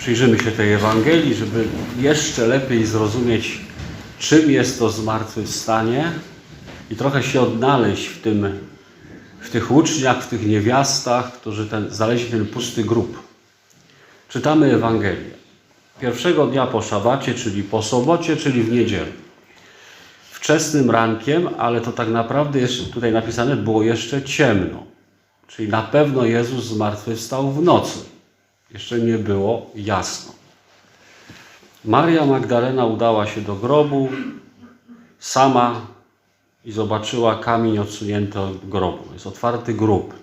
przyjrzymy się tej Ewangelii, żeby jeszcze lepiej zrozumieć, czym jest to zmartwychwstanie i trochę się odnaleźć w tym, w tych uczniach, w tych niewiastach, którzy ten, znaleźli ten pusty grób. Czytamy Ewangelię. Pierwszego dnia po szabacie, czyli po sobocie, czyli w niedzielę. Wczesnym rankiem, ale to tak naprawdę jest tutaj napisane, było jeszcze ciemno. Czyli na pewno Jezus zmartwychwstał w nocy. Jeszcze nie było jasno. Maria Magdalena udała się do grobu sama i zobaczyła kamień odsunięty od grobu. Jest otwarty grób.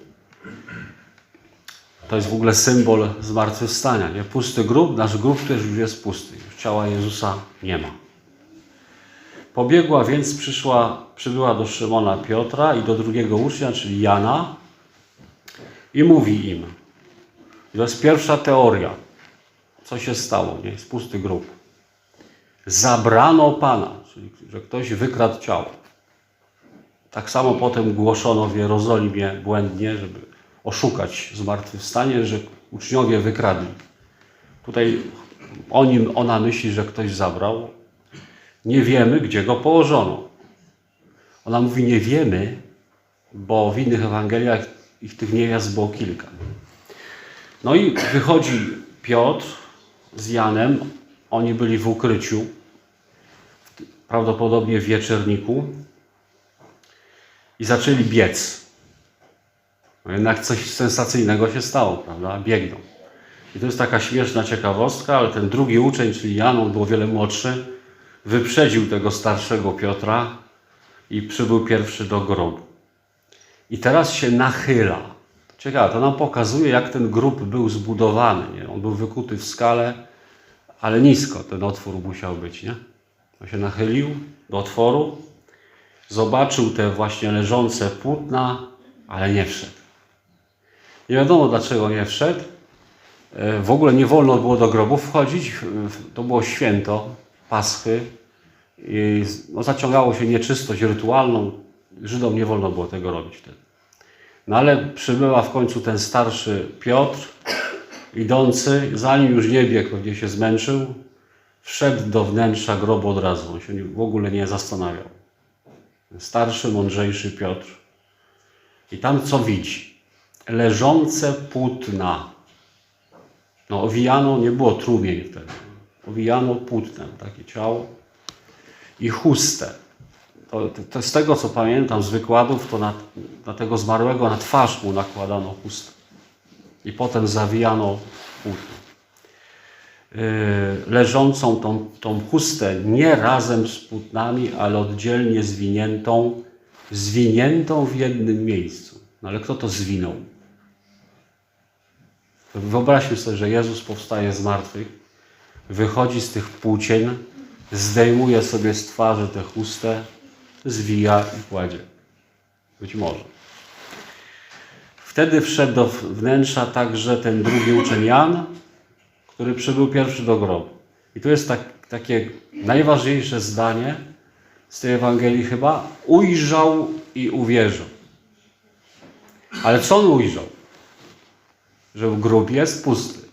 To jest w ogóle symbol zmartwychwstania. Nie? Pusty grób, nasz grób też już jest pusty. Już ciała Jezusa nie ma. Pobiegła więc, przyszła, przybyła do Szymona Piotra i do drugiego ucznia, czyli Jana i mówi im. To jest pierwsza teoria. Co się stało? Nie? Jest pusty grób. Zabrano Pana, czyli że ktoś wykradł ciało. Tak samo potem głoszono w Jerozolimie błędnie, żeby oszukać zmartwychwstanie, że uczniowie wykradli. Tutaj o nim ona myśli, że ktoś zabrał. Nie wiemy, gdzie go położono. Ona mówi, nie wiemy, bo w innych Ewangeliach ich tych niewiast było kilka. No i wychodzi Piotr z Janem. Oni byli w ukryciu, prawdopodobnie w wieczerniku i zaczęli biec. No jednak coś sensacyjnego się stało, prawda? Biegną. I to jest taka śmieszna ciekawostka, ale ten drugi uczeń, czyli Jan, on był o wiele młodszy, wyprzedził tego starszego Piotra i przybył pierwszy do grobu. I teraz się nachyla. Ciekawe, to nam pokazuje, jak ten grób był zbudowany. Nie? On był wykuty w skale, ale nisko ten otwór musiał być. Nie? On się nachylił do otworu, zobaczył te właśnie leżące płótna, ale nie wszedł. Nie wiadomo dlaczego nie wszedł. E, W ogóle nie wolno było do grobu wchodzić. To było święto Paschy. I no, zaciągało się nieczystość rytualną. Żydom nie wolno było tego robić wtedy. No ale przybyła w końcu ten starszy Piotr, idący, zanim już nie biegł, pewnie się zmęczył, wszedł do wnętrza grobu od razu. On się w ogóle nie zastanawiał. Starszy, mądrzejszy Piotr. I tam co widzi? Leżące płótna. No owijano, nie było trumień wtedy. Owijano płótnem takie ciało i chustę. To, to, z tego, co pamiętam z wykładów, to na, na tego zmarłego na twarz mu nakładano chustę. I potem zawijano płótno. Yy, leżącą tą, tą chustę nie razem z płótnami, ale oddzielnie zwiniętą, zwiniętą w jednym miejscu. No ale kto to zwinął? Wyobraźmy sobie, że Jezus powstaje z martwych, wychodzi z tych płócien, zdejmuje sobie z twarzy tę chustę, zwija i kładzie. Być może. Wtedy wszedł do wnętrza także ten drugi uczeń Jan, który przybył pierwszy do grobu. I tu jest tak, takie najważniejsze zdanie z tej Ewangelii chyba. Ujrzał i uwierzył. Ale co on ujrzał? Że grób jest pusty.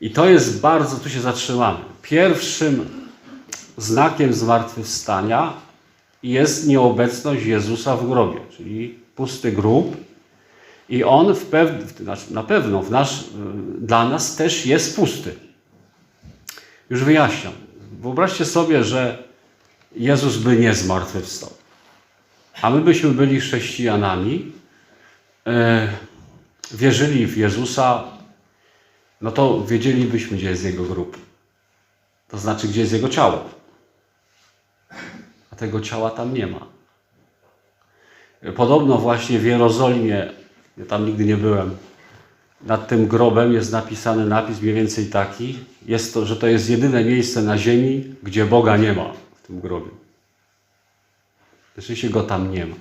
I to jest bardzo, tu się zatrzymamy. Pierwszym znakiem zmartwychwstania jest nieobecność Jezusa w grobie, czyli pusty grób. I on w pew, znaczy na pewno w nasz, dla nas też jest pusty. Już wyjaśniam. Wyobraźcie sobie, że Jezus by nie zmartwychwstał. A my byśmy byli chrześcijanami, e, wierzyli w Jezusa, no to wiedzielibyśmy, gdzie jest Jego grób. To znaczy, gdzie jest Jego ciało. Tego ciała tam nie ma. Podobno właśnie w Jerozolimie, ja tam nigdy nie byłem, nad tym grobem jest napisany napis mniej więcej taki, jest to, że to jest jedyne miejsce na ziemi, gdzie Boga nie ma w tym grobie. Rzeczywiście Go tam nie ma.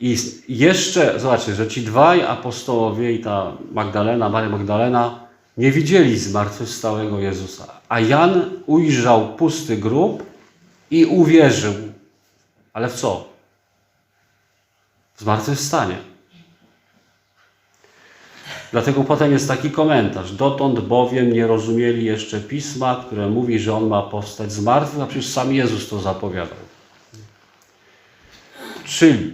I jeszcze, zobaczcie, że ci dwaj apostołowie i ta Magdalena, Maria Magdalena nie widzieli zmartwychwstałego Jezusa. A Jan ujrzał pusty grób i uwierzył. Ale w co? W zmartwychwstanie. Dlatego potem jest taki komentarz. Dotąd bowiem nie rozumieli jeszcze pisma, które mówi, że on ma powstać z martwych, a przecież sam Jezus to zapowiadał. Czyli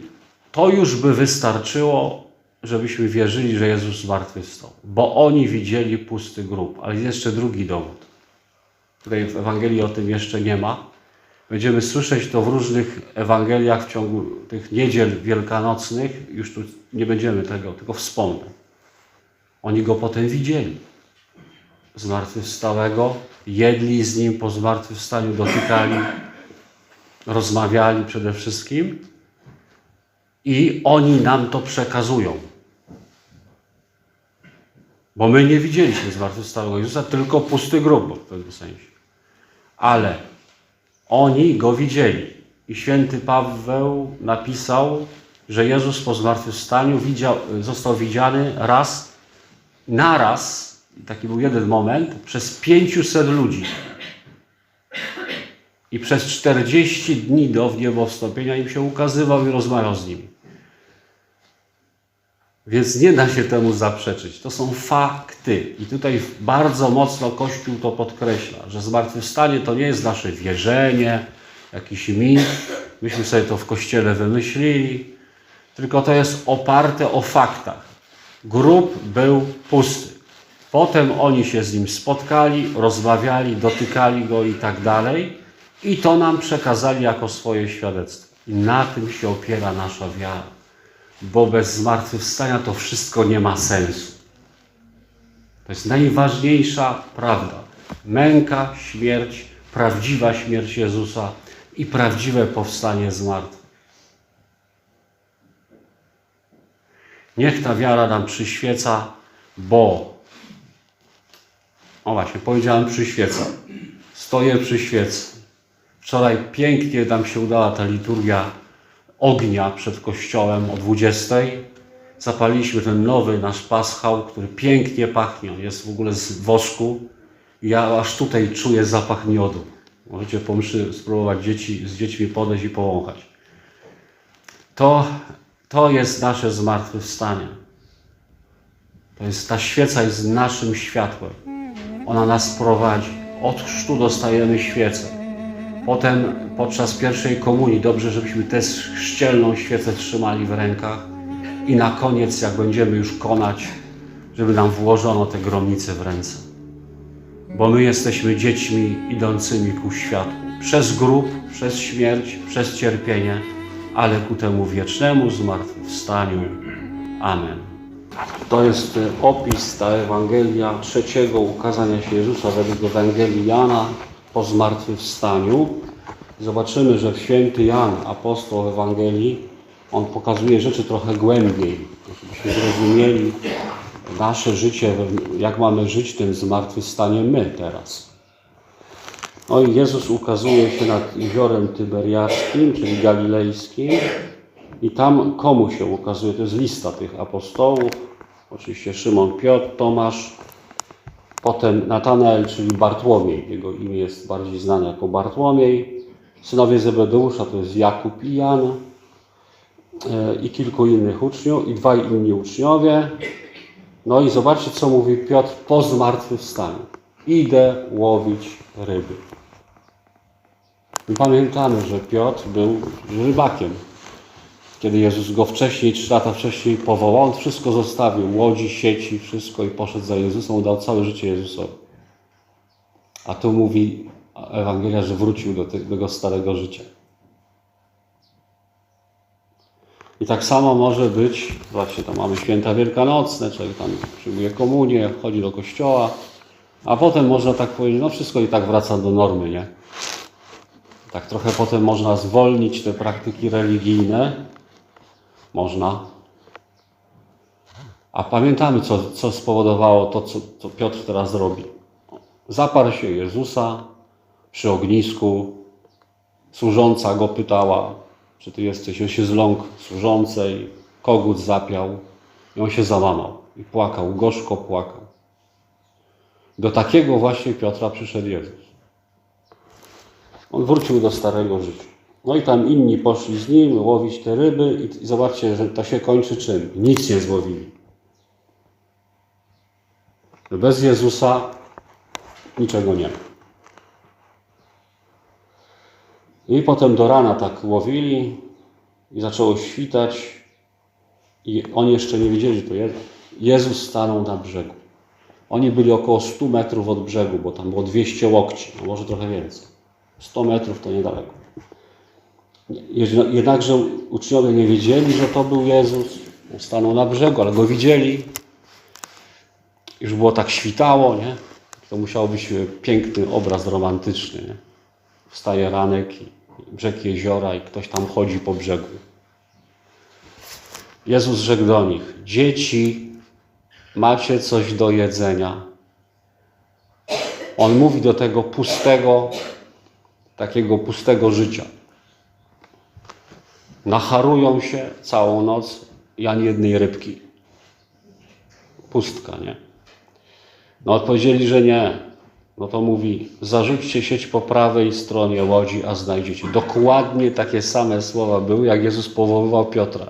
to już by wystarczyło, żebyśmy wierzyli, że Jezus zmartwychwstał. Bo oni widzieli pusty grób. Ale jest jeszcze drugi dowód. Tutaj w Ewangelii o tym jeszcze nie ma. Będziemy słyszeć to w różnych Ewangeliach w ciągu tych niedziel wielkanocnych. Już tu nie będziemy tego, tylko wspomnę. Oni go potem widzieli. Zmartwychwstałego, jedli z nim po zmartwychwstaniu, dotykali, rozmawiali przede wszystkim. I oni nam to przekazują. Bo my nie widzieliśmy zmartwychwstałego Jezusa, tylko pusty grób w pewnym sensie. Ale oni go widzieli. I święty Paweł napisał, że Jezus po zmartwychwstaniu widział, został widziany raz, naraz, taki był jeden moment, przez 500 ludzi. I przez 40 dni do wniebowstąpienia im się ukazywał i rozmawiał z nimi. Więc nie da się temu zaprzeczyć. To są fakty. I tutaj bardzo mocno Kościół to podkreśla, że zmartwychwstanie to nie jest nasze wierzenie, jakiś mit. Myśmy sobie to w Kościele wymyślili. Tylko to jest oparte o faktach. Grób był pusty. Potem oni się z nim spotkali, rozmawiali, dotykali go i tak dalej. I to nam przekazali jako swoje świadectwo. I na tym się opiera nasza wiara bo bez zmartwychwstania to wszystko nie ma sensu. To jest najważniejsza prawda. Męka, śmierć, prawdziwa śmierć Jezusa i prawdziwe powstanie z martwych. Niech ta wiara nam przyświeca, bo o właśnie, powiedziałem przyświeca. Stoję przy świecy. Wczoraj pięknie nam się udała ta liturgia ognia przed kościołem o 20. Zapaliliśmy ten nowy nasz paschał, który pięknie pachnie. On jest w ogóle z wosku. Ja aż tutaj czuję zapach miodu. Możecie po mszy spróbować dzieci, z dziećmi podejść i powąchać. To, to jest nasze zmartwychwstanie. To jest, ta świeca jest naszym światłem. Ona nas prowadzi. Od chrztu dostajemy świecę. Potem podczas pierwszej komunii dobrze, żebyśmy tę chrzcielną świecę trzymali w rękach. I na koniec, jak będziemy już konać, żeby nam włożono te gromnice w ręce. Bo my jesteśmy dziećmi idącymi ku światłu. Przez grób, przez śmierć, przez cierpienie, ale ku temu wiecznemu zmartwychwstaniu. Amen. To jest e, opis, ta Ewangelia trzeciego ukazania się Jezusa według Ewangelii Jana po zmartwychwstaniu. Zobaczymy, że święty Jan, apostoł Ewangelii, on pokazuje rzeczy trochę głębiej, żebyśmy zrozumieli nasze życie, jak mamy żyć tym zmartwychwstaniem my teraz. No i Jezus ukazuje się nad jeziorem Tyberiackim, czyli galilejskim i tam komu się ukazuje? To jest lista tych apostołów, oczywiście Szymon Piotr, Tomasz, Potem Natanael, czyli Bartłomiej, jego imię jest bardziej znane jako Bartłomiej. Synowie Zebedeusza to jest Jakub i Jan e, i kilku innych uczniów, i dwaj inni uczniowie. No i zobaczcie, co mówi Piotr po zmartwychwstaniu. Idę łowić ryby. I pamiętamy, że Piotr był rybakiem. Kiedy Jezus go wcześniej, trzy lata wcześniej powołał, on wszystko zostawił, łodzi, sieci, wszystko i poszedł za Jezusem, dał całe życie Jezusowi. A tu mówi Ewangelia, że wrócił do tego starego życia. I tak samo może być, właśnie tam mamy święta wielkanocne, człowiek tam przyjmuje komunię, chodzi do kościoła, a potem można tak powiedzieć, no wszystko i tak wraca do normy, nie? Tak trochę potem można zwolnić te praktyki religijne, można. A pamiętamy, co, co spowodowało to, co, co Piotr teraz robi. Zaparł się Jezusa przy ognisku. Służąca go pytała, czy ty jesteś. On się zląkł służącej, kogut zapiał i on się załamał. I płakał, gorzko płakał. Do takiego właśnie Piotra przyszedł Jezus. On wrócił do starego życia. No i tam inni poszli z nim łowić te ryby i zobaczcie, że to się kończy czym? Nic nie złowili. bez Jezusa niczego nie ma. I potem do rana tak łowili i zaczęło świtać i oni jeszcze nie wiedzieli, że to Jezus. Jezus stanął na brzegu. Oni byli około 100 metrów od brzegu, bo tam było 200 łokci, no może trochę więcej. 100 metrów to niedaleko. Jednakże uczniowie nie wiedzieli, że to był Jezus. Stanął na brzegu, ale go widzieli. Już było tak świtało, nie? To musiał być piękny obraz romantyczny, nie? Wstaje ranek brzeg jeziora i ktoś tam chodzi po brzegu. Jezus rzekł do nich: Dzieci, macie coś do jedzenia? On mówi do tego pustego, takiego pustego życia. Nacharują się całą noc i ani jednej rybki. Pustka, nie? No odpowiedzieli, że nie. No to mówi, zarzućcie sieć po prawej stronie łodzi, a znajdziecie. Dokładnie takie same słowa były, jak Jezus powoływał Piotra.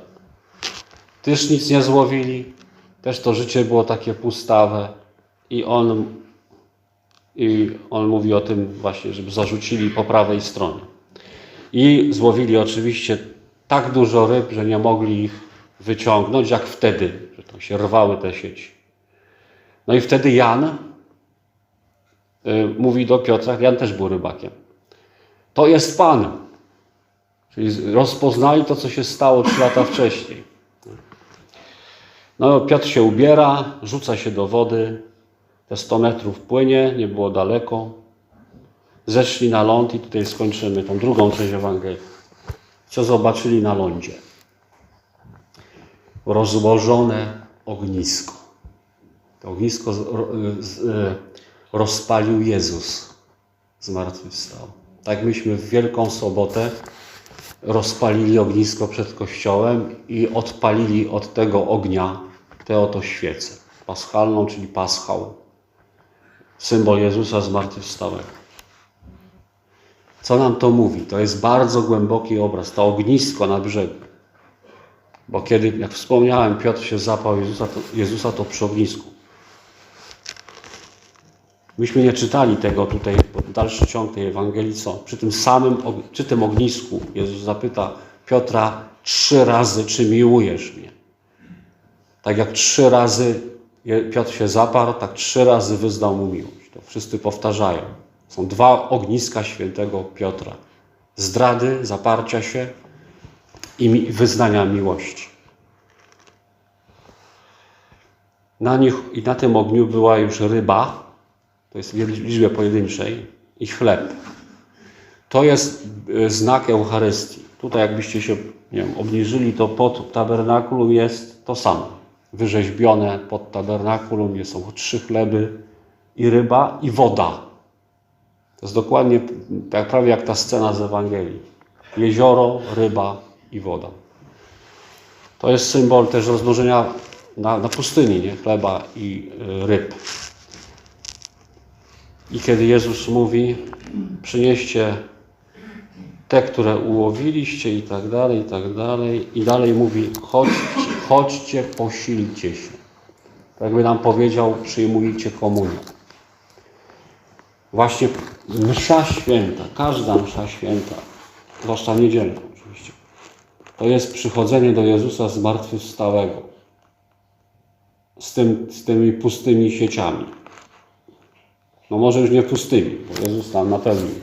Też nic nie złowili, też to życie było takie pustawe i on, i on mówi o tym właśnie, żeby zarzucili po prawej stronie. I złowili oczywiście tak dużo ryb, że nie mogli ich wyciągnąć, jak wtedy, że to się rwały te sieci. No i wtedy Jan y, mówi do Piotra, Jan też był rybakiem. To jest Pan. Czyli rozpoznali to, co się stało trzy lata wcześniej. No, Piotr się ubiera, rzuca się do wody, te 100 metrów płynie, nie było daleko. Zeszli na ląd i tutaj skończymy tą drugą część Ewangelii. Co zobaczyli na lądzie? Rozłożone ognisko. To ognisko rozpalił Jezus. Zmartwychwstał. Tak myśmy w Wielką Sobotę rozpalili ognisko przed kościołem i odpalili od tego ognia tę oto świecę. Paschalną, czyli paschał. Symbol Jezusa zmartwychwstałego. Co nam to mówi? To jest bardzo głęboki obraz. To ognisko na brzegu. Bo kiedy, jak wspomniałem, Piotr się zapał Jezusa, to, Jezusa, to przy ognisku. Myśmy nie czytali tego tutaj, dalszy ciąg tej Ewangelii, co? Przy tym samym, przy tym ognisku Jezus zapyta Piotra trzy razy, czy miłujesz mnie? Tak jak trzy razy Piotr się zaparł, tak trzy razy wyznał mu miłość. To wszyscy powtarzają. Są dwa ogniska świętego Piotra. Zdrady, zaparcia się i wyznania miłości. Na nich i na tym ogniu była już ryba, to jest w liczbie pojedynczej, i chleb. To jest e, znak Eucharystii. Tutaj jakbyście się nie wiem, obniżyli, to pod tabernakulum jest to samo. Wyrzeźbione pod tabernakulum są trzy chleby i ryba i woda. To jest dokładnie tak prawie jak ta scena z Ewangelii. Jezioro, ryba i woda. To jest symbol też rozmnożenia na, na pustyni, nie? chleba i y, ryb. I kiedy Jezus mówi, przynieście te, które ułowiliście i tak dalej, i tak dalej. I dalej mówi, chodźcie, posilcie się. Tak jakby nam powiedział, przyjmujcie komunię. Właśnie msza święta, każda msza święta, zwłaszcza niedzielna oczywiście, to jest przychodzenie do Jezusa zmartwychwstałego z, tym, z tymi pustymi sieciami. No może już nie pustymi, bo Jezus tam napełnił,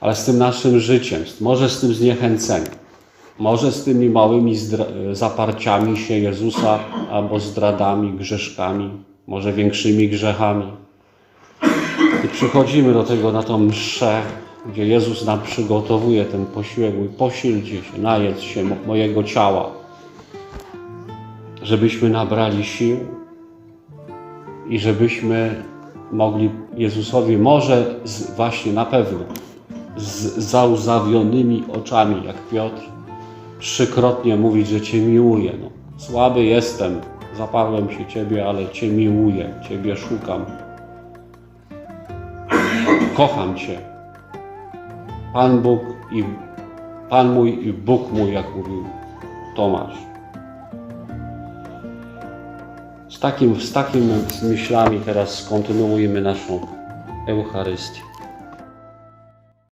ale z tym naszym życiem, może z tym zniechęceniem, może z tymi małymi zaparciami się Jezusa albo zdradami, grzeszkami, może większymi grzechami. I przychodzimy do tego na tą mszę, gdzie Jezus nam przygotowuje ten posiłek. Mówi, posilcie się, najedz się mojego ciała, żebyśmy nabrali sił i żebyśmy mogli Jezusowi może z, właśnie na pewno z załzawionymi oczami, jak Piotr, trzykrotnie mówić, że Cię miłuję. No, słaby jestem, zaparłem się Ciebie, ale Cię miłuję, Ciebie szukam. Kocham Cię. Pan Bóg i Pan mój i Bóg mój, jak mówił Tomasz. Z takim, z takim z myślami teraz kontynuujemy naszą Eucharystię.